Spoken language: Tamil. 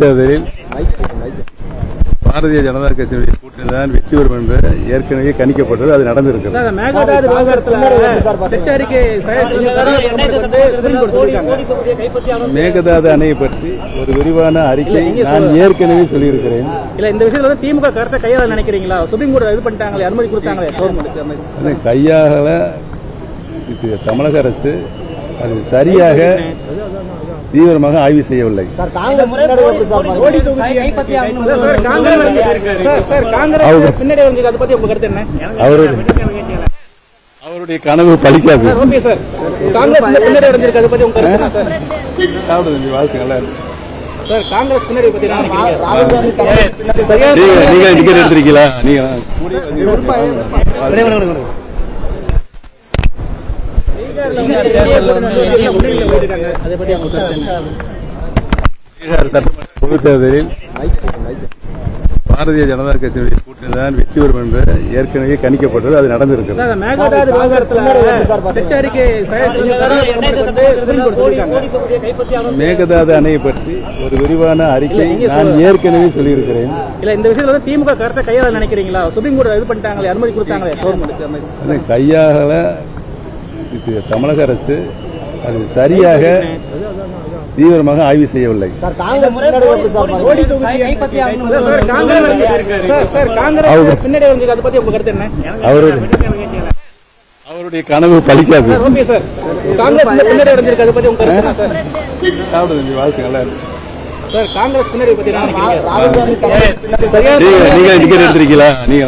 தேர்தலில் பாரதிய ஜனதா கட்சியுடைய கூட்டணி தான் வெற்றி பெறும் என்று ஏற்கனவே கணிக்கப்பட்டது. அது நடந்திருக்கிறது. மேகதாது அணையை பற்றி ஒரு விரிவான அறிக்கை நான் ஏற்கனவே சொல்லியிருக்கிறேன். இல்ல இந்த விஷயத்துல வந்து திமுக கருத்தை கையாள நினைக்கிறீங்களா? சுப்ரீம் கோர்ட் இது பண்ணிட்டாங்களே அனுமதி கொடுத்தாங்களே கையாகல இது தமிழக அரசு அது சரியாக தீவிரமாக ஆய்வு செய்யவில்லை அவருடைய கனவு பலிக்காது நீங்க டிக்கெட் எடுத்திருக்கீங்களா நீங்க தேர்தலில் பாரதிய ஜனதா கட்சியுடைய கூட்டணி தான் வெற்றி பெறும் என்று ஏற்கனவே கணிக்கப்பட்டது. அது நடந்திருக்கிறது. சார், மேகதாது அணையை பற்றி ஒரு விரிவான அறிக்கை நான் ஏற்கனவே சொல்லியிருக்கிறேன். இல்ல இந்த விஷயத்துல வந்து திமுக கருத்தை கையாள நினைக்கிறீங்களா? சுப்ரீம் கோர்ட் இது பண்ணிட்டாங்களே அனுமதி கொடுத்தாங்களே கவர்மெண்ட் கையாகல இது தமிழக அரசு அது சரியாக தீவிரமாக ஆய்வு செய்யவில்லை. காங்கிரஸ் பின்னாடி வந்து அதை பத்தி உங்க கருத்து என்ன? அவருடைய கனவு பலிக்காது வாழ்க்கை நல்லா இருக்கு. நீங்க டிக்கெட் எடுத்திருக்கீங்களா? நீங்க